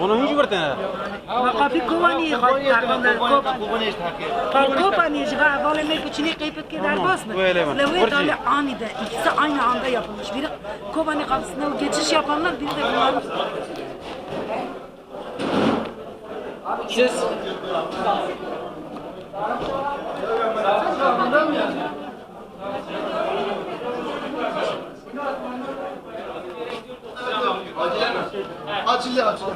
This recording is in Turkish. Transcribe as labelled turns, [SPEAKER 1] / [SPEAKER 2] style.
[SPEAKER 1] Bunu hiç برتنا وقفی
[SPEAKER 2] کوانی خواهد درگان در کوب Kopaniş galiba küçüğüne kayıp ki der basma.
[SPEAKER 1] Böyle mi?
[SPEAKER 2] Levi tane anide ikisi aynı anda yapılmış. Biri Kobani kapısına o geçiş yapanlar biri de bunlar.
[SPEAKER 3] Siz
[SPEAKER 4] 진짜 진짜.